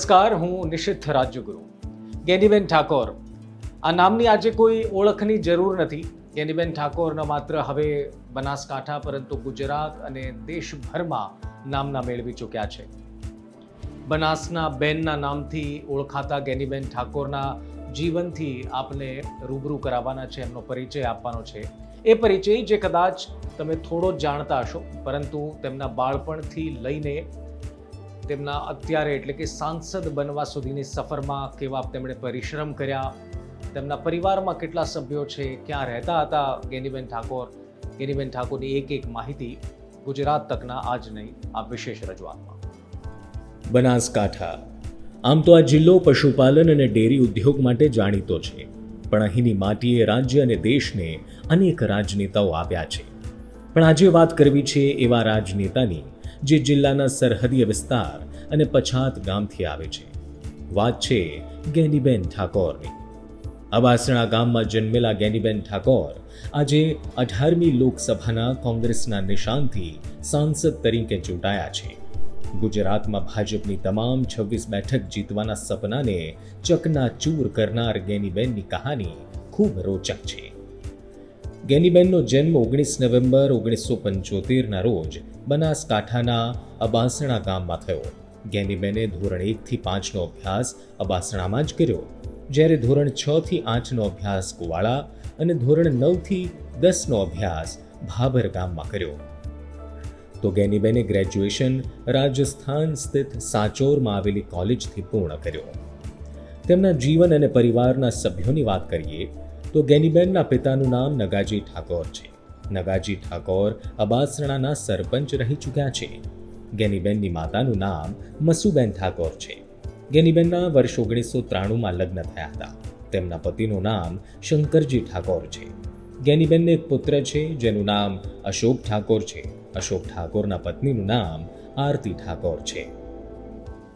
નમસ્કાર, હું નિશિત રાજ્યગુરુ. ગેનીબેન ઠાકોર. આ નામની આજે કોઈ ઓળખની જરૂર નથી. ગેનીબેન ઠાકોર માત્ર હવે બનાસકાંઠા, પરંતુ ગુજરાત અને દેશભરમાં નામના મેળવી ચૂક્યા છે. બનાસના બેનના નામથી ઓળખાતા ગેનીબેન ઠાકોરના જીવનથી આપને રૂબરૂ કરાવવાના છે, એમનો પરિચય આપવાનો છે. એ પરિચય જે કદાચ તમે થોડો જાણતા હશો, પરંતુ તેમના બાળપણથી લઈને તેમના અત્યારે એટલે કે સાંસદ બનવા સુધીની સફરમાં કેવા તેમણે પરિશ્રમ કર્યા, તેમના પરિવારમાં કેટલા સભ્યો છે, ક્યાં રહેતા હતા, ગેનીબેન ઠાકોર, ગેનીબેન ઠાકોરની એક એક માહિતી ગુજરાત તકના આજ નહીં આ વિશેષ રજૂઆતમાં. બનાસકાંઠા. આમ તો આ જિલ્લો પશુપાલન અને ડેરી ઉદ્યોગ માટે જાણીતો છે, પણ અહીંની માટીએ રાજ્ય અને દેશને અનેક રાજનેતાઓ આપ્યા છે. પણ આજે વાત કરવી છે એવા રાજનેતાની જે જિલ્લાના સરહદીય વિસ્તાર અને પછાત ગામથી આવે છે. વાત છે ગેનીબેન ઠાકોરની. અબાસણા ગામમાં જન્મેલા ગેનીબેન ઠાકોર આજે અઢારમી લોકસભાના કોંગ્રેસના નિશાનથી સાંસદ તરીકે ચૂંટાયા છે. ગુજરાતમાં ભાજપની તમામ છવ્વીસ બેઠક જીતવાના સપનાને ચકનાચૂર કરનાર ગેનીબેનની કહાની ખૂબ રોચક છે. ગેનીબેનનો જન્મ ઓગણીસ નવેમ્બર ઓગણીસો પંચોતેરના રોજ બનાસકાંઠાના અબાસણા ગામમાં થયો. ગેનીબેને ધોરણ એકથી પાંચનો અભ્યાસ અબાસણામાં જ કર્યો. જ્યારે ધોરણ છથી આઠનો અભ્યાસ કુવાળા અને ધોરણ નવથી દસનો અભ્યાસ ભાભર ગામમાં કર્યો. તો ગેનીબેને ગ્રેજ્યુએશન રાજસ્થાન સ્થિત સાચોરમાં આવેલી કોલેજથી પૂર્ણ કર્યો. તેમના જીવન અને પરિવારના સભ્યોની વાત કરીએ તો ગેનીબેનના પિતાનું નામ નગાજી ઠાકોર છે. નગાજી ઠાકોર અબાસણાના સરપંચ રહી ચૂક્યા છે. ગેનીબેનની માતાનું નામ મસુબેન ઠાકોર છે. ગેનીબેનના વર્ષ ઓગણીસો ત્રાણુંમાં લગ્ન થયા હતા. તેમના પતિનું નામ શંકરજી ઠાકોર છે. ગેનીબેનને એક પુત્ર છે, જેનું નામ અશોક ઠાકોર છે. અશોક ઠાકોરના પત્નીનું નામ આરતી ઠાકોર છે.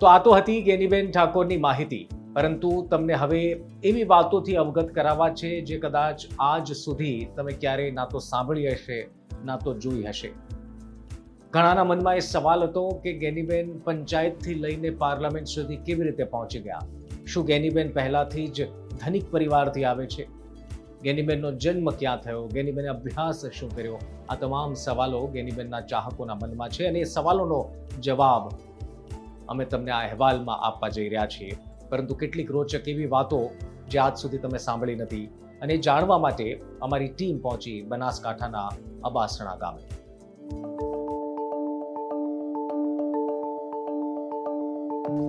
તો આ તો હતી ગેનીબેન ઠાકોરની માહિતી. પરંતુ તમને હવે એવી વાતોથી અવગત કરાવવા છે જે કદાચ આજ સુધી તમે ક્યારેય ના તો સાંભળી હશે, ના તો જોઈ હશે. ઘણાના મનમાં એ સવાલ હતો કે ગેનીબેન પંચાયતથી લઈને પાર્લામેન્ટ સુધી કેવી રીતે પહોંચી ગયા? શું ગેનીબેન પહેલાથી જ ધનિક પરિવારથી આવે છે? ગેનીબેનનો જન્મ ક્યાં થયો? ગેનીબેને અભ્યાસ શું કર્યો? આ તમામ સવાલો ગેનીબેનના ચાહકોના મનમાં છે અને એ સવાલોનો જવાબ અમે તમને આ અહેવાલમાં આપવા જઈ રહ્યા છીએ. પરંતુ કેટલીક રોચક એવી વાતો જે આજ સુધી તમે સાંભળી નથી અને જાણવા માટે અમારી ટીમ પહોંચી બનાસકાંઠાના અબાસણા ગામે.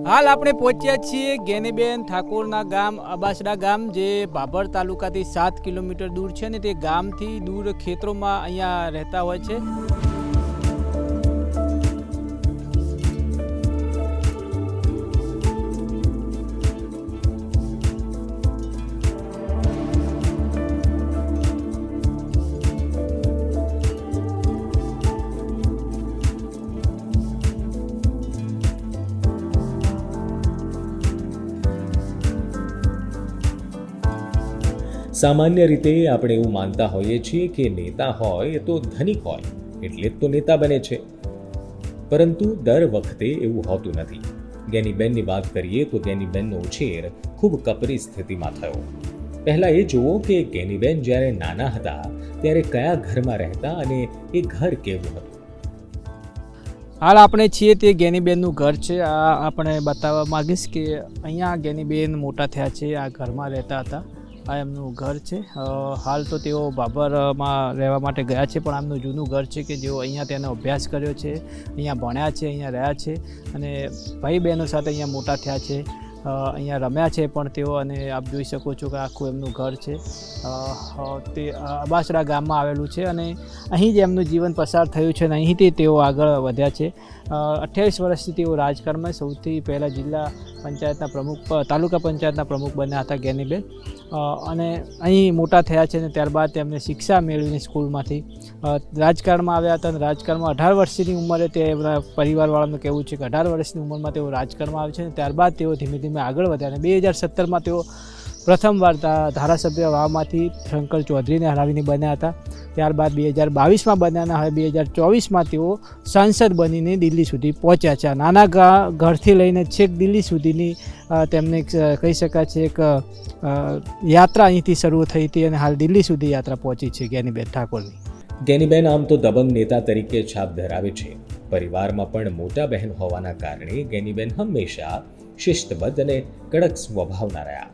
હાલ આપણે પહોંચ્યા છીએ ગેનીબેન ઠાકોરના ગામ, અબાસડા ગામ, જે ભાભર તાલુકાથી સાત કિલોમીટર દૂર છે ને તે ગામથી દૂર ખેતરોમાં અહીંયા રહેતા હોય છે. સામાન્ય રીતે આપણે એવું માનતા હોઈએ છીએ કે નેતા હોય તો ધનિક હોય, એટલે જ તો નેતા બને છે. પરંતુ દર વખતે એવું હોતું નથી. ગેનીબેનની વાત કરીએ તો ગેનીબેનનો ઉછેર ખૂબ કપરી સ્થિતિમાં થયો. પહેલાં એ જુઓ કે ગેનીબેન જ્યારે નાના હતા, ત્યારે કયા ઘરમાં રહેતા અને એ ઘર કેવું હતું. હાલ આપણે છીએ તે ગેનીબેનનું ઘર છે. આ આપણે બતાવવા માગીશ કે અહીંયા ગેનીબેન મોટા થયા છે, આ ઘરમાં રહેતા હતા. આ એમનું ઘર છે. હાલ તો તેઓ બાબરમાં રહેવા માટે ગયા છે, પણ આમનું જૂનું ઘર છે કે જેઓ અહીંયા તેનો અભ્યાસ કર્યો છે, અહીંયા ભણ્યા છે, અહીંયા રહ્યા છે અને ભાઈ બહેનો સાથે અહીંયા મોટા થયા છે. અહીંયા રમ્યા છે પણ તેઓ અને આપ જોઈ શકો છો કે આખું એમનું ઘર છે. તે અબાસરા ગામમાં આવેલું છે અને અહીં જ એમનું જીવન પસાર થયું છે અને અહીંથી તેઓ આગળ વધ્યા છે. અઠ્યાવીસ વર્ષથી તેઓ રાજકારણમાં સૌથી પહેલાં જિલ્લા પંચાયતના પ્રમુખ તાલુકા પંચાયતના પ્રમુખ બન્યા હતા ગેનીબેન. અને અહીં મોટા થયા છે અને ત્યારબાદ તેમને શિક્ષા મેળવીને સ્કૂલમાંથી. રાજકારણમાં આવ્યા હતા અને રાજકારણમાં અઢાર વર્ષની ઉંમરે તે એમના પરિવારવાળાનું કહેવું છે કે અઢાર વર્ષની ઉંમરમાં તેઓ રાજકારણમાં આવે છે અને ત્યારબાદ તેઓ ધીમે ધીમે આગળ વધ્યા અને બે હજાર સત્તરમાં તેઓ પ્રથમવાર ધારાસભ્ય વાવમાંથી શંકર ચૌધરીને હરાવીને બન્યા હતા. ત્યારબાદ બે હજાર બાવીસમાં બન્યાના હવે બે હજાર ચોવીસમાં તેઓ સાંસદ બનીને દિલ્હી સુધી પહોંચ્યા છે. નાના ઘરથી લઈને છેક દિલ્હી સુધીની તેમને કહી શકાય છે એક યાત્રા અહીંથી શરૂ થઈ હતી અને હાલ દિલ્હી સુધી યાત્રા પહોંચી છે જ્ઞાનીબેન ઠાકોરની. ગેનીબેન આમ તો દબંગ નેતા તરીકે છાપ ધરાવે છે. પરિવારમાં પણ મોટા બહેન હોવાના કારણે ગેનીબેન હંમેશા શિસ્તબદ્ધ અને કડક સ્વભાવના રહ્યા.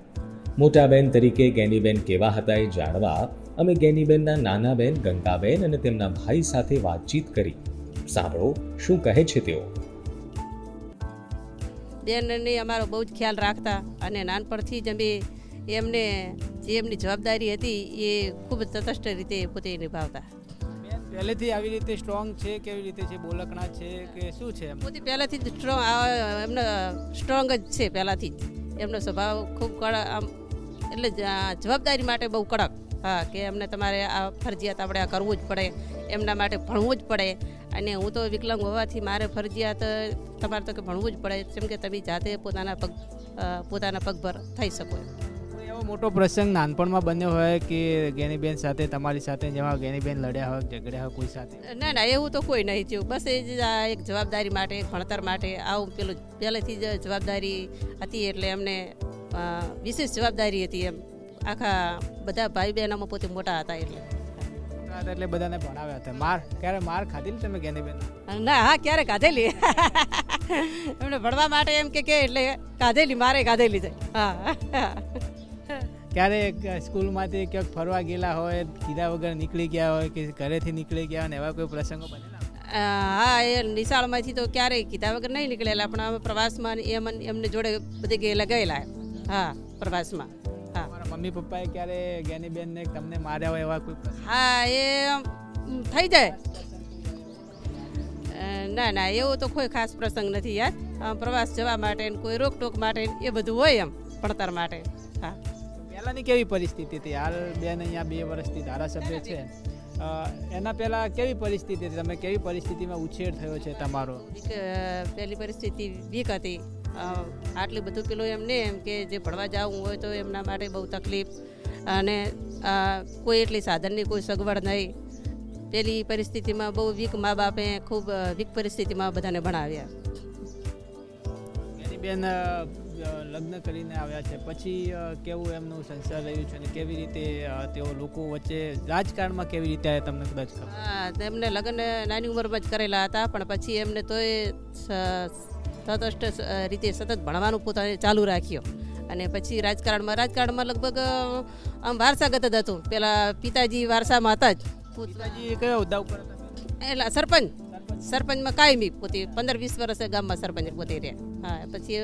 મોટા બહેન તરીકે ગેનીબેન કેવા હતા એ જાણવા અમે ગેનીબેનના નાના બહેન ગંગાબેન અને તેમના ભાઈ સાથે વાતચીત કરી. સાંભળો શું કહે છે તેઓ? બેનને અમારો બહુ જ ખ્યાલ રાખતા અને નાનપણથી જ અમે એમને જે એમની જવાબદારી હતી એ ખૂબ તટસ્થ રીતે પોતે નિભાવતા. પહેલેથી આવી રીતે સ્ટ્રોંગ છે? કેવી રીતે છે? બોલકણા છે કે શું છે પોતે પહેલાંથી જ સ્ટ્રોંગ એમનો સ્ટ્રોંગ જ છે પહેલાંથી જ. એમનો સ્વભાવ ખૂબ કડક આમ એટલે જવાબદારી માટે બહુ કડક. હા કે એમને તમારે આ ફરજિયાત આપણે આ કરવું જ પડે એમના માટે ભણવું જ પડે. અને હું તો વિકલાંગ હોવાથી મારે ફરજિયાત તમારે તો કે ભણવું જ પડે જેમ કે તમે જાતે પોતાના પગ પોતાના પગભર થઈ શકો એવો મોટો પ્રસંગ નાનપણમાં બન્યો હોય કે ગેનીબેન સાથે તમારી સાથે જેમાં ગેનીબેન લડ્યા હોય ઝઘડ્યા હોય કોઈ સાથે? ના ના એવું તો કોઈ નહીં થયું. બસ એ જ આ એક જવાબદારી માટે ભણતર માટે આવું પેલું પહેલેથી જ જવાબદારી હતી એટલે એમને વિશેષ જવાબદારી હતી એમ. આખા બધા ભાઈ બહેનોમાં પોતે મોટા હતા એટલે. એટલે બધાને ભણાવ્યા હતા. માર ક્યારે માર ખાધી ને તમે ગેનીબેન ના હા ક્યારે કાધેલી એમને ભણવા માટે એમ કે કે એટલે કાધેલી મારે કાધેલી છે. હા. ક્યારે સ્કૂલમાંથી ક્યાંક ફરવા ગયેલા હોય કીધા વગર નીકળી ગયા હોય કે ઘરેથી નીકળી ગયા હોય એવા કોઈ પ્રસંગો બનેલા હા એ નિશાળમાંથી તો ક્યારેય કીધા વગર નહીં નીકળેલા પણ અમે પ્રવાસમાં એમ એમને જોડે બધે ગયેલા ગયેલા હા પ્રવાસમાં. હા. મમ્મી પપ્પાએ ક્યારે ગેનીબેનને તમને માર્યા હોય એવા કોઈ હા એ થઈ જાય. ના ના એવો તો કોઈ ખાસ પ્રસંગ નથી યાર. પ્રવાસ જવા માટે કોઈ રોકટોક માટે એ બધું હોય એમ ભણતર માટે. હા. પહેલાંની કેવી પરિસ્થિતિ હતી? હાલ બેન અહીંયા બે વર્ષથી ધારાસભ્ય છે. એના પહેલાં કેવી પરિસ્થિતિ હતી? તમે કેવી પરિસ્થિતિમાં ઉછેર થયો છે તમારો? પહેલી પરિસ્થિતિ વીક હતી. આટલું બધું પેલું એમને એમ કે જે ભણવા જવું હોય તો એમના માટે બહુ તકલીફ. અને કોઈ એટલી સાધનની કોઈ સગવડ નહીં. પેલી પરિસ્થિતિમાં બહુ વીક મા બાપે ખૂબ વીક પરિસ્થિતિમાં બધાને ભણાવ્યા. બેન લગ્ન કરીને આવ્યા છે. પછી કેવું એમનું સંસાર રહ્યું છે અને કેવી રીતે તેઓ લોકો વચ્ચે રાજકારણમાં કેવી રીતે તમને કદાચ હા તેમને લગ્ન નાની ઉંમરમાં જ કરેલા હતા પણ પછી એમને તોય તટસ્થ રીતે સતત ભણવાનું પોતાને ચાલુ રાખ્યો. અને પછી રાજકારણમાં રાજકારણમાં લગભગ આમ વારસાગત જ હતું. પેલા પિતાજી વારસામાં હતા જ પુત- પિતાજી કયો હોદ્દા ઉપર એટલે સરપંચ. સરપંચમાં કાયમી પોતે પંદર વીસ વર્ષે ગામમાં સરપંચ પોતે રહ્યા. હા પછી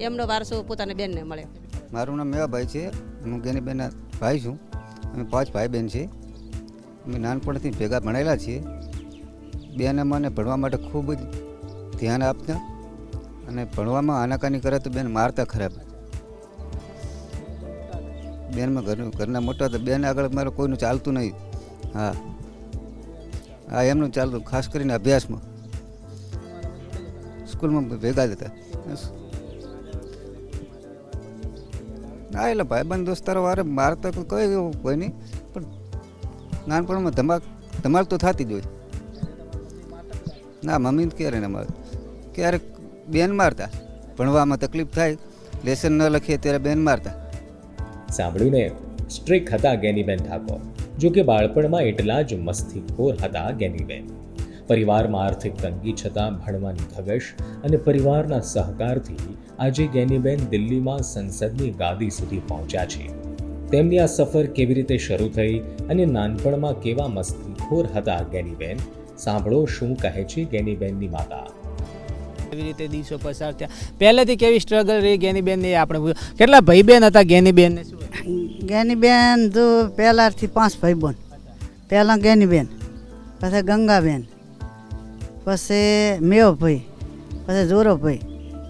એમનો વારસો પોતાને બેનને મળે મારું નામ મેવાભાઈ છે. હું ગેનીબેનના ભાઈ છું. અમે પાંચ ભાઈ બહેન છે અમે નાનપણથી ભેગા ભણેલા છીએ. બેન અમને ભણવા માટે ખૂબ જ ધ્યાન આપતા. અને ભણવામાં આનાકાની કરે તો બેન મારતા ખરાબ. બેનમાં ઘર ઘરના મોટા હતા બેન આગળ મારે કોઈનું ચાલતું નહીં. હા. હા, એમનું ચાલતું, ખાસ કરીને અભ્યાસમાં. સ્કૂલમાં ભેગા જ હતા. હા, એટલે ભાઈબંધ દોસ્તારો વારે મારતા તો કઈ એવું કોઈ નહીં. પણ નાનપણમાં ધમાક ધમાલ તો થતી જ હોય. ના, મમ્મી ક્યારે ને મારે ક્યારેક બેન મારતા. ભણવામાં તકલીફ થાય લેસન ન લખીએ ત્યારે બેન મારતા. સાંભળ્યું ને સ્ટ્રિક હતા ગેનીબેન ઠાકોર, જો કે બાળપણમાં એટલા જ મસ્તીખોર હતા ગેનીબેન. પરિવારમાં આર્થિક તંગી છતાં ભણવાની ધગશ અને પરિવારના સહકારથી આજે ગેનીબેન દિલ્હીમાં સંસદની ગાદી સુધી પહોંચ્યા છે. તેમની આ સફર કેવી રીતે શરૂ થઈ અને નાનપણમાં કેવા મસ્તીખોર હતા ગેનીબેન, સાંભળો શું કહે છે ગેનીબેનની માતા. કેવી રીતે દિવસો પસાર થયા. પહેલેથી કેવી સ્ટ્રગલ રહી ગેનીબેન એ આપણે કેટલા ભાઈ બેન હતા ગેનીબેન ને શું જ્ઞાનીબેન તો પહેલાંથી પાંચ ભાઈ બોન પહેલાં ગેનીબેન પછી ગંગાબેન પછી મેવભાઈ પછી જોરોભાઈ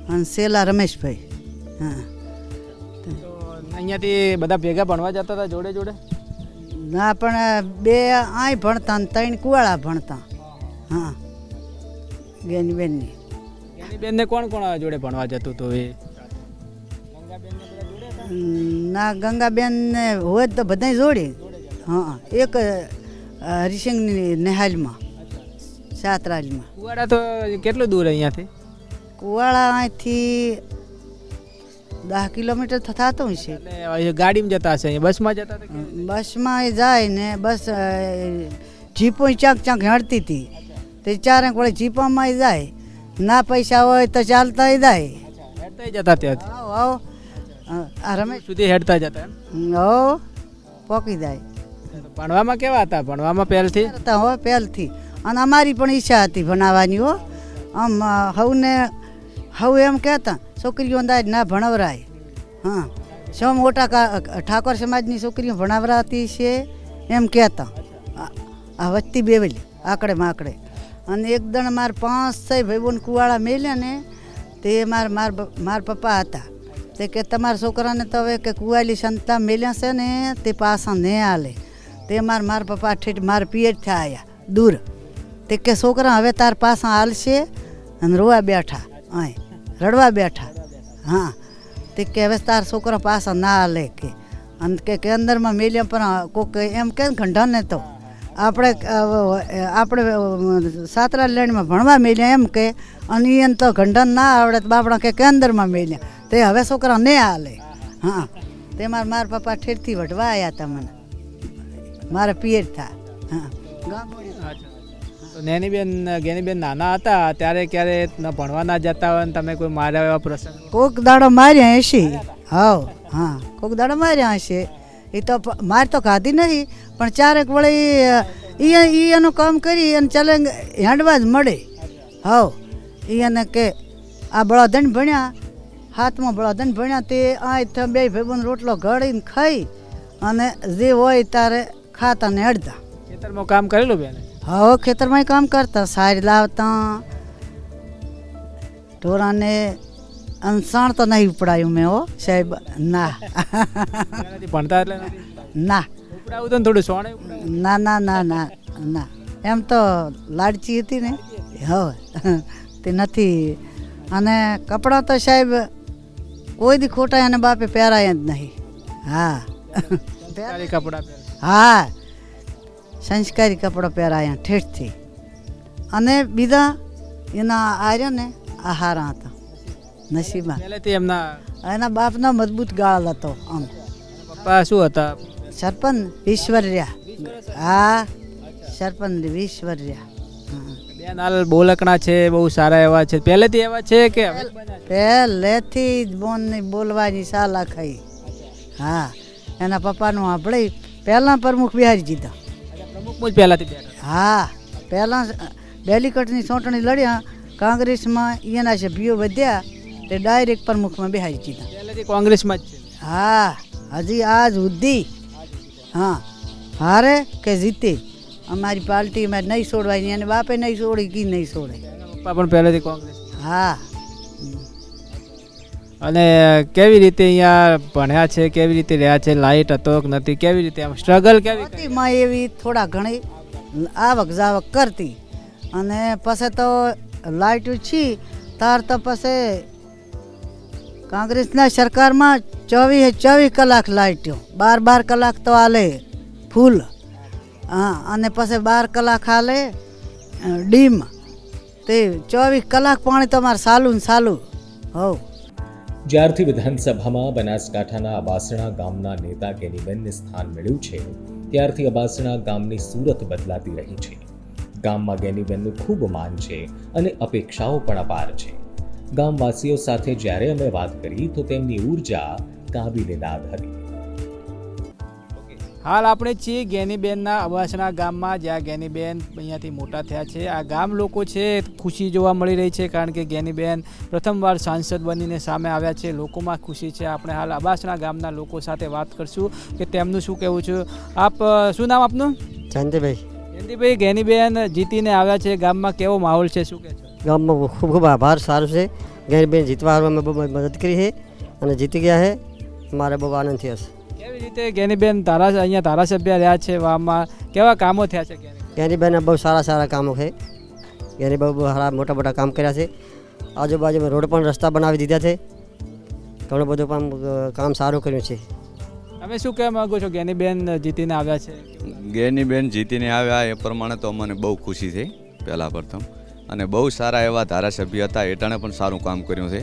અને શેલા રમેશભાઈ. હા. અહીંયાથી બધા ભેગા ભણવા જતા હતા જોડે જોડે? ના પણ બે આય ભણતા ને ત્રણ કુવાળા ભણતા. હા. જ્ઞાનીબેનની ગેનીબેનને કોણ કોણ જોડે ભણવા જતું હતું એ? ના ગંગાબેન ને હોય તો બધા જોડે. હા એક અ, હરિસિંગની નેહાલમાં સાતરાજમાં કુવાડા તો કેટલું દૂર અહીંયાથી? કુવાડા અહીંથી દસ કિલોમીટર થતું હશે ગાડીમાં જતા હશે બસમાં જતા બસમાં જાય ને બસ જીપો ચાંક ચાંક હેડતી હતી. તે ચારે કોળે જીપોમાં જાય. ના પૈસા હોય તો ચાલતા જાય. હેડતા જતા ત્યાંથી? આવો આવો. આ રમેશ. સુધી હેડતા જતા હો પોકી જાય. ભણવામાં કેવા હતા? ભણવામાં પહેલથી? કરતા હો પહેલથી. અને અમારી પણ ઈચ્છા હતી ભણાવવાની હો. આમ હવને હવ એમ કહેતા છોકરીઓ અંદાજ ના ભણાવરાય. હા. સૌ મોટા કા- ઠાકોર સમાજની છોકરીઓ ભણાવરાતી છે એમ કહેતા. આ- વચ્ચી બેવેલી આકડે માકડે અને એકદણ માર પાંચ છ ભાઈબોન કુવાળા મેલ્યા ને, તે માર માર મારા પપ્પા હતા. તે કે તમારા છોકરાને તો હવે કે કુવાલી સંતા મેલ્યા છે ને, તે પાછા ને હાલે તે માર માર પપ્પા ઠેઠ માર પિયર થયા આવ્યા દૂર. તે કે છોકરા હવે તાર પાછા હાલશે અને રોવા બેઠા, અહીં, રડવા બેઠા. હા. તે કે હવે તાર છોકરા પાછા ના હાલે કે. અને કે અંદરમાં મેલ્યા પણ કોક એમ કે ગંઢાને તો. આપણે આપણે સાતરા લેણમાં ભણવા મેલ્યા એમ કે અને એને તો ઘંટન ના આવડે તો બાપડા કે કે અંદરમાં મેલ્યા તે હવે છોકરા ને હાલે. હા. તે મારા મારા પપ્પા ઠેરથી વઢવા આવ્યા હતા મને. મારા પિયર થા. હા. નેનીબેન ગેનીબેન નાના હતા ત્યારે ક્યારે ભણવા ના જતા હોય તમે કોઈ માર્યા એવા પ્રસંગ? કોક દાડો માર્યા હશે. હા હા. કોક દાડો માર્યા હશે. એ તો માર તો ખાધી નહીં પણ ચારેક વળી એ એનું કામ કરી અને ચાલે હેંડવા જ મળે. હવ એ એને કે આ બળાધન ભણ્યા હાથમાં બળાધન ભણ્યા તે આ બે ભાઈબંધ રોટલો ઘડીને ખાઈ અને જે હોય તારે ખાતા ને હેડતા. ખેતરમાં કામ કરેલું બેન? હવ ખેતરમાં કામ કરતા સારી લાવતા ઢોરાને અંસાણ તો નહીં ઉપડાયું મેં હો સાહેબ. ના. ભણતા એટલે ના. ઉપડાવું તો થોડું સોણે ના ના ના ના ના. એમ તો લાડચી હતી ને? હવે તે નથી. અને કપડાં તો સાહેબ કોઈ દી ખોટા એને બાપે પહેરાય જ નહીં. હા. કપડાં હા. સંસ્કારી કપડાં પહેરાયા ઠેઠથી. અને બીજા એના આર્યા ને આહારા હતા. નસીબમાં. પહેલેથી એમના એના બાપનો મજબૂત ગાળ હતો આમ. પપ્પા શું હતા? સરપંચ ઈશ્વર્યા હા સરપંચ ઈશ્વર્યા. બેન હાલ બોલકણા છે બહુ સારા એવા છે. પહેલેથી એવા છે કે છે? પહેલેથી જ બોનની બોલવાની સાલા ખાઈ. હા એના પપ્પાનું આપણે પહેલાં પ્રમુખ બિહારી જીધા. પ્રમુખ જ પહેલાથી હા પહેલાં ડેલિકટની ચૂંટણી લડ્યા કોંગ્રેસમાં એના સભ્યો વધ્યા તે ડાયરેક્ટ પ્રમુખમાં બેહારી દીધા પહેલેથી કોંગ્રેસમાં જ છે. હા હજી આજ સુધી. હા હારે કે જીતે. અમારી પાર્ટી અમારે નહીં છોડવાની અને બાપે નહીં છોડી કે નહીં છોડે. પપ્પા પણ પહેલેથી કોંગ્રેસ હા. અને કેવી રીતે અહીંયા ભણ્યા છે કેવી રીતે રહ્યા છે લાઇટ હતો કે નથી કેવી રીતે આમ સ્ટ્રગલ કેવી હતી માં એવી થોડા ઘણી આવક જાવક કરતી. અને પછી તો લાઇટ છી તાર તો પછી કોંગ્રેસના સરકારમાં ચોવીસ ચોવીસ કલાક લાઇટ બાર બાર કલાક તો હાલે. ફૂલ. હા, અને પછી બાર કલાક હાલે. ડીમ. તે ચોવીસ કલાક પાણી તમારે સાલું ને સાલું. હોવ. જ્યારથી વિધાનસભામાં બનાસકાંઠાના અબાસણા ગામના નેતા કેનીબેનને સ્થાન મળ્યું છે, ત્યારથી અબાસણા ગામની સુરત બદલાતી રહી છે. ગામમાં ગેનીબેનનું ખૂબ માન છે અને અપેક્ષાઓ પણ અપાર છે. ગામવાસીઓ સાથે જ્યારે અમે વાત કરી તો તેમની ઊર્જા કાબિલે દાદ હતી. હાલ આપણે છીએ ગેનીબેનના અવાસણા ગામમાં જ્યાં ગેનીબેન અહીંયાથી મોટા થયા છે. આ ગામ લોકો છે ખુશી જોવા મળી રહી છે કારણ કે ગેનીબેન પ્રથમવાર સાંસદ બનીને સામે આવ્યા છે. લોકોમાં ખુશી છે. આપણે હાલ અબાસણા ગામના લોકો સાથે વાત કરશું કે તેમનું શું કહેવું છે. આપ શું નામ આપનું? જયંતિભાઈ. જયંતિભાઈ ગેનીબેન જીતીને આવ્યા છે. ગામમાં કેવો માહોલ છે? શું કહે છે? ગામમાં ખૂબ ખૂબ આભાર સારું છે. ગેરબેન જીતવા હારવામાં અમે બહુ મદદ કરી છે અને જીતી ગયા છે. મારે બહુ આનંદ થયો છે. કેવી રીતે ગેનીબેન ધારા અહીંયા ધારાસભ્ય રહ્યા છે વામાં કેવા કામો થયા છે ગેનીબેન બહુ સારા સારા કામો છે. ગેરી બહુ સારા મોટા મોટા કામ કર્યા છે. આજુબાજુમાં રોડ પણ રસ્તા બનાવી દીધા છે. ઘણું બધું પણ કામ સારું કર્યું છે. તમે શું કહેવા માગો છો ગેનીબેન જીતીને આવ્યા છે? ગેની બેન જીતીને આવ્યા એ પ્રમાણે તો અમને બહુ ખુશી થઈ પહેલાં પ્રથમ. અને બહુ સારા એવા ધારાસભ્ય હતા એટાણે પણ સારું કામ કર્યું છે.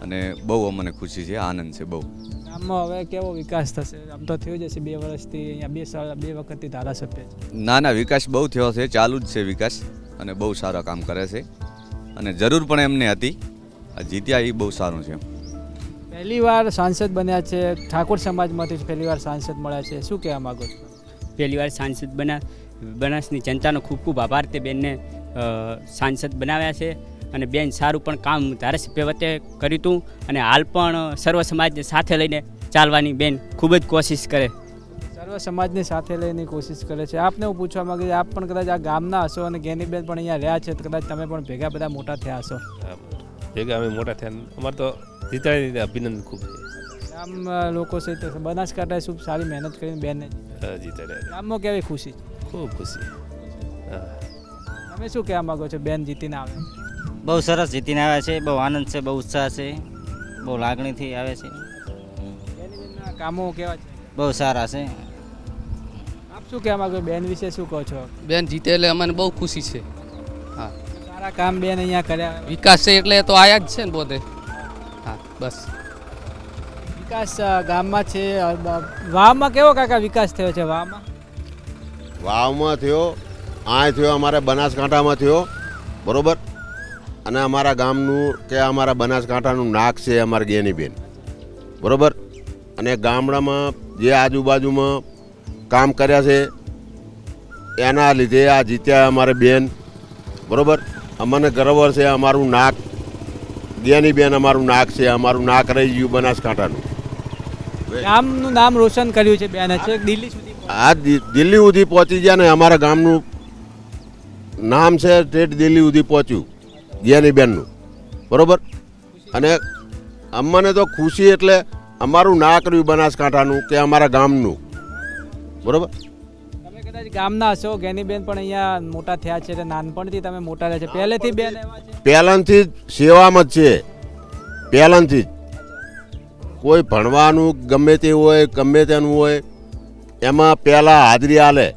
અને બહુ અમને ખુશી છે આનંદ છે બહુ. ગામમાં હવે કેવો વિકાસ થશે? આમ તો થયો જ હશે બે વર્ષથી અહીંયા બે સાલ બે વખતથી ધારાસભ્ય છે. ના ના વિકાસ બહુ થયો છે ચાલુ જ છે વિકાસ અને બહુ સારા કામ કરે છે. અને જરૂર પણ એમને હતી. આ જીત્યા એ બહુ સારું છે. પહેલી વાર સાંસદ બન્યા છે ઠાકોર સમાજમાંથી જ પહેલી વાર સાંસદ મળ્યા છે. શું કહેવા માગો છો? પહેલી વાર સાંસદ બના બનાસની જનતાનો ખૂબ ખૂબ આભાર તે બેનને સાંસદ બનાવ્યા છે અને બેન સારું પણ કામ ધારાસભ્ય વતે કર્યું હતું અને હાલ પણ સર્વ સમાજને સાથે લઈને ચાલવાની બેન ખૂબ જ કોશિશ કરે. સર્વ સમાજને સાથે લઈને કોશિશ કરે છે. આપને હું પૂછવા માંગુ છું આપ પણ કદાચ આ ગામના હશો અને ગેનીબેન પણ અહીંયા રહ્યા છે તો કદાચ તમે પણ ભેગા બધા મોટા થયા હશો. ભેગા અમે મોટા થયા. અમારે તો જીતાડીને અભિનંદન ખૂબ છે. ગામ લોકો છે તો બનાસકાંઠાએ ખૂબ સારી મહેનત કરીને બેનને જીતાડ્યા ગામમાં કેવી ખુશી? ખૂબ ખુશી. હા. તમે શું કહેવા માગો છો બેન જીતીને આવે? બહુ સરસ જીતીને આવ્યા છે બહુ આનંદ છે બહુ ઉત્સાહ છે બહુ લાગણીથી આવે છે. ગેનીબેનના કામો કેવા છે? બહુ સારા છે. આપ શું કહેવા માગો બેન વિશે શું કહો છો? બેન જીતે એટલે અમને બહુ ખુશી છે. હા. સારા કામ બેન અહીંયા કર્યા. વિકાસ છે એટલે તો આયા જ છે ને પોતે હા બસ. વિકાસ ગામમાં છે વાવમાં કેવો કાકા વિકાસ થયો છે? વાવમાં? વાવમાં થયો આ થયો અમારે બનાસકાંઠામાં થયો બરાબર? અને અમારા ગામનું કે અમારા બનાસકાંઠાનું નાક છે અમારા ગેનીબેન બરાબર? અને ગામડામાં જે આજુબાજુમાં કામ કર્યા છે એના લીધે આ જીત્યા અમારે બેન બરોબર? અમને ગર્વ છે અમારું નાક ગેનીબેન અમારું નાક છે અમારું નાક રહી ગયું બનાસકાંઠાનું. ગામનું નામ રોશન કર્યું છે બેન છે દિલ્હી સુધી આ દિલ્હી સુધી પહોંચી ગયા ને અમારા ગામનું નામ છે સ્ટેટ દિલ્હી સુધી પહોંચ્યું જ્ઞાનીબેનનું બરાબર? અને અમને તો ખુશી એટલે અમારું ના કર્યું બનાસકાંઠાનું કે અમારા ગામનું. બરાબર? તમે કદાચ ગામના હશો ગેનીબેન પણ અહીંયા મોટા થયા છે એટલે નાનપણથી તમે મોટા રહ્યા છે. પહેલેથી બેન પહેલાંથી જ સેવામાં જ છે. પહેલાંથી જ. કોઈ ભણવાનું ગમે તે હોય ગમે તેનું હોય એમાં પહેલાં હાજરી આલે.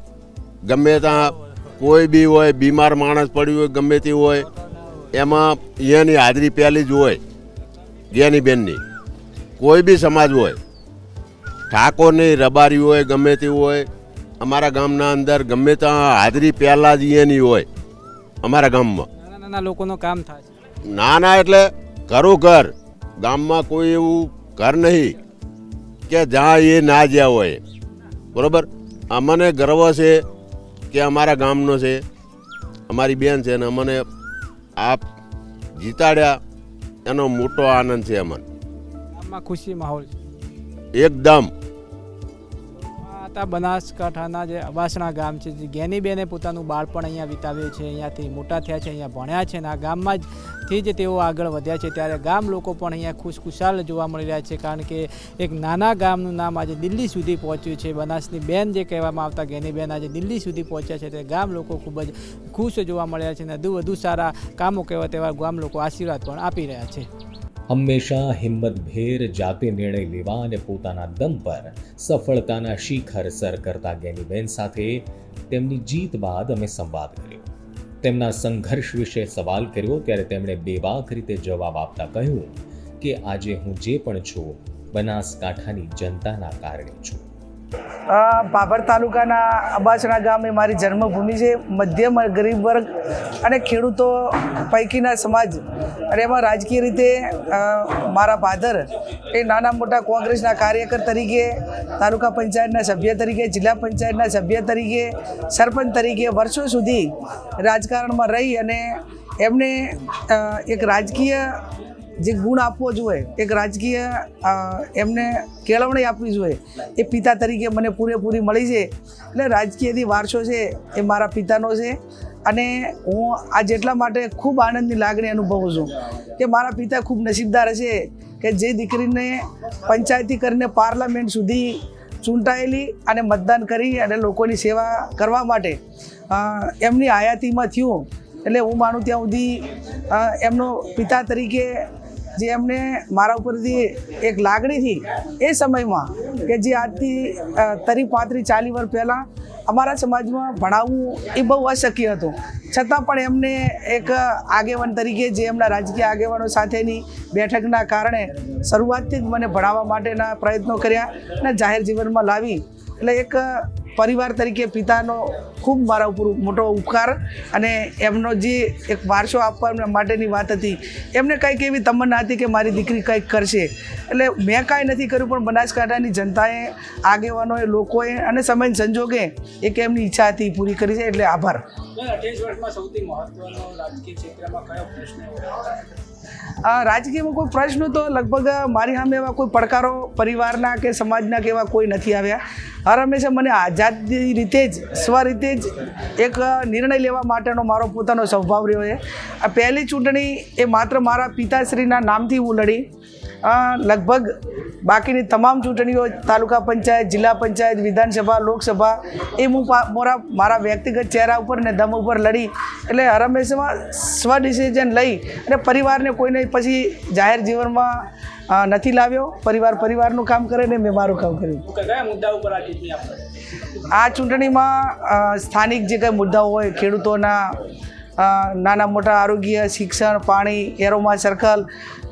ગમે ત્યાં કોઈ બી હોય બીમાર માણસ પડ્યું હોય ગમે તે હોય એમાં એની હાજરી પહેલી જ હોય જ્ઞાની બેનની. કોઈ બી સમાજ હોય ઠાકોરની રબારી હોય ગમે તે હોય અમારા ગામના અંદર ગમે ત્યાં હાજરી પહેલાં જ એની હોય અમારા ગામમાં. નાના નાના લોકોનું કામ થાય છે. ના ના એટલે ઘરું ઘર ગામમાં કોઈ એવું ઘર નહીં કે જ્યાં એ ના જ્યાં હોય. બરોબર? અમને ગર્વ છે કે અમારા ગામનો છે અમારી બેન છે અને અમને આપ જીતાડ્યા એનો મોટો આનંદ છે અમને. ખુશી માહોલ એકદમ. આ બનાસકાંઠાના જે અબાસણા ગામ છે, જે ગેનીબેને પોતાનું બાળપણ અહીંયા વિતાવ્યું છે, અહીંયાથી મોટા થયા છે, અહીંયા ભણ્યા છે અને આ ગામમાં જ થી જ તેઓ આગળ વધ્યા છે. ત્યારે ગામ લોકો પણ અહીંયા ખુશખુશાલ જોવા મળી રહ્યા છે, કારણ કે એક નાના ગામનું નામ આજે દિલ્હી સુધી પહોંચ્યું છે. બનાસની બેન જે કહેવામાં આવતા ગેનીબેન આજે દિલ્હી સુધી પહોંચ્યા છે. તે ગામ લોકો ખૂબ જ ખુશ જોવા મળ્યા છે અને વધુ વધુ સારા કામો કહેવા તેવા ગામ લોકો આશીર્વાદ પણ આપી રહ્યા છે. હંમેશા હિંમતભેર જાતે નિર્ણય લેવા અને પોતાના દમ પર સફળતાના શિખર સર કરતા ગેનીબેન સાથે તેમની જીત બાદ અમે સંવાદ કર્યો. તેમના સંઘર્ષ વિશે સવાલ કર્યો ત્યારે તેમણે બેબાક રીતે જવાબ આપતા કહ્યું કે, આજે હું જે પણ છું, બનાસકાંઠાની જનતાના કારણે છું. ભાભર તાલુકાના અબાસણા ગામ એ મારી જન્મભૂમિ છે. મધ્યમ ગરીબ વર્ગ અને ખેડૂતો પૈકીના સમાજ. અને એમાં રાજકીય રીતે મારા ફાધર એ નાના મોટા કોંગ્રેસના કાર્યકર તરીકે, તાલુકા પંચાયતના સભ્ય તરીકે, જિલ્લા પંચાયતના સભ્ય તરીકે, સરપંચ તરીકે વર્ષો સુધી રાજકારણમાં રહી અને એમને એક રાજકીય જે ગુણ આપવો જોઈએ, એક રાજકીય એમને કેળવણી આપવી જોઈએ, એ પિતા તરીકે મને પૂરેપૂરી મળી છે. એટલે રાજકીયથી વારસો છે, એ મારા પિતાનો છે. અને હું આ જેટલા માટે ખૂબ આનંદની લાગણી અનુભવું છું કે મારા પિતા ખૂબ નસીબદાર છે કે જે દીકરીને પંચાયતી કરીને પાર્લામેન્ટ સુધી ચૂંટાયેલી અને મતદાન કરી અને લોકોની સેવા કરવા માટે એમની આયાતીમાં થયું. એટલે હું માનું ત્યાં સુધી એમનો પિતા તરીકે જે એમને મારા ઉપરથી એક લાગણીથી એ સમયમાં કે જે આજથી તરી પાંત્રી ચાલી વર્ષ પહેલાં અમારા સમાજમાં ભણાવવું એ બહુ અશક્ય હતું. છતાં પણ એમને એક આગેવાન તરીકે જે એમના રાજકીય આગેવાનો સાથેની બેઠકના કારણે શરૂઆતથી જ મને ભણાવવા માટેના પ્રયત્નો કર્યા અને જાહેર જીવનમાં લાવી. એટલે એક પરિવાર તરીકે પિતાનો ખૂબ મારા ઉપર મોટો ઉપકાર અને એમનો જે એક વારસો આપવા માટેની વાત હતી, એમને કંઈક એવી તમન્ના હતી કે મારી દીકરી કંઈક કરશે. એટલે મેં કાંઈ નથી કર્યું, પણ બનાસકાંઠાની જનતાએ, આગેવાનોએ, લોકોએ અને સમય સંજોગે એક એમની ઈચ્છા હતી પૂરી કરી છે, એટલે આભાર. વર્ષમાં સૌથી મહત્વનો રાજકીય ક્ષેત્રમાં કયો પ્રશ્ન રાજકીયમાં કોઈ પ્રશ્ન તો લગભગ મારી સામે એવા કોઈ પડકારો પરિવારના કે સમાજના કે એવા કોઈ નથી આવ્યા. હર હંમેશા મને આઝાદી રીતે જ, સ્વ રીતે જ એક નિર્ણય લેવા માટેનો મારો પોતાનો સ્વભાવ રહ્યો છે. આ પહેલી ચૂંટણી એ માત્ર મારા પિતાશ્રીના નામથી હું લડી લગભગ બાકીની તમામ ચૂંટણીઓ તાલુકા પંચાયત જિલ્લા પંચાયત વિધાનસભા લોકસભા એ હું મોરા મારા વ્યક્તિગત ચહેરા ઉપર ને દમ ઉપર લડી એટલે હર હંમેશા સ્વ ડિસિઝન લઈ અને પરિવારને કોઈને પછી જાહેર જીવનમાં નથી લાવ્યો. પરિવાર પરિવારનું કામ કરે ને મેં મારું કામ કર્યું. આ ચૂંટણીમાં સ્થાનિક જે કંઈ મુદ્દાઓ હોય ખેડૂતોના નાના મોટા આરોગ્ય શિક્ષણ પાણી એરોમા સર્કલ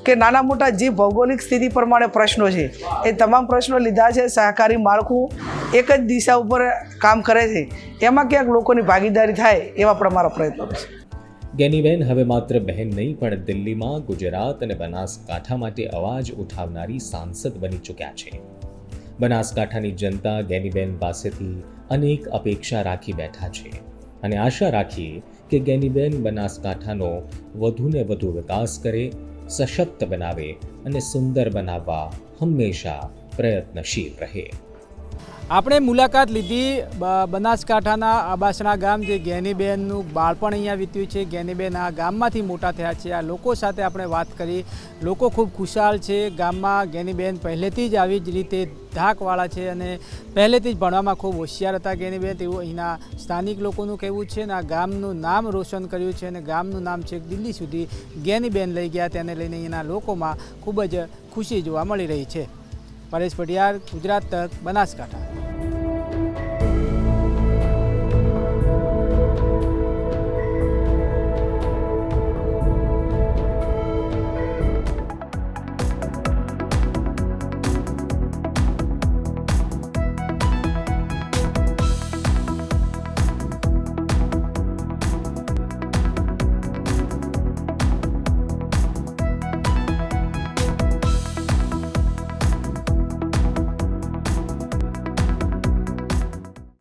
કે નાના મોટા જે ભૌગોલિક સ્થિતિ પ્રમાણે પ્રશ્નો છે. એ તમામ પ્રશ્નો લીધા છે, સહકારી માળખું એક જ દિશા ઉપર કામ કરે છે. એમાં ક્યાંક લોકોની ભાગીદારી થાય એવા પણ મારા પ્રયત્નો છે. ગેનીબેન હવે માત્ર બહેન નહીં, પણ દિલ્હીમાં, ગુજરાત અને બનાસકાંઠા માટે અવાજ ઉઠાવનારી સાંસદ બની ચૂક્યા છે. બનાસકાંઠાની જનતા ગેનીબેન પાસેથી અનેક અપેક્ષા રાખી બેઠા છે. અને આશા રાખીએ કે ગેનીબેન બનાસકાંઠાનો વધુને વધુ વિકાસ કરે સશક્ત બનાવે અને સુંદર બનાવવા હંમેશા પ્રયત્નશીલ રહે. આપણે મુલાકાત લીધી બનાસકાંઠાના આબાસણા ગામ જે ગેનીબેનનું બાળપણ અહીંયા વીત્યું છે. ગેનીબેન આ ગામમાંથી મોટા થયા છે. આ લોકો સાથે આપણે વાત કરી. લોકો ખૂબ ખુશાલ છે. ગામમાં ગેનીબેન પહેલેથી જ આવી જ રીતે ધાકવાળા છે અને પહેલેથી જ ભણવામાં ખૂબ હોશિયાર હતા ગેનીબેન. તેવું અહીંના સ્થાનિક લોકોનું કહેવું છે અને આ ગામનું નામ રોશન કર્યું છે અને ગામનું નામ છે દિલ્હી સુધી ગેનીબેન લઈ ગયા. તેને લઈને અહીંના લોકોમાં ખૂબ જ ખુશી જોવા મળી રહી છે. પરેશ પટિયાર ગુજરાત તક બનાસકાંઠા.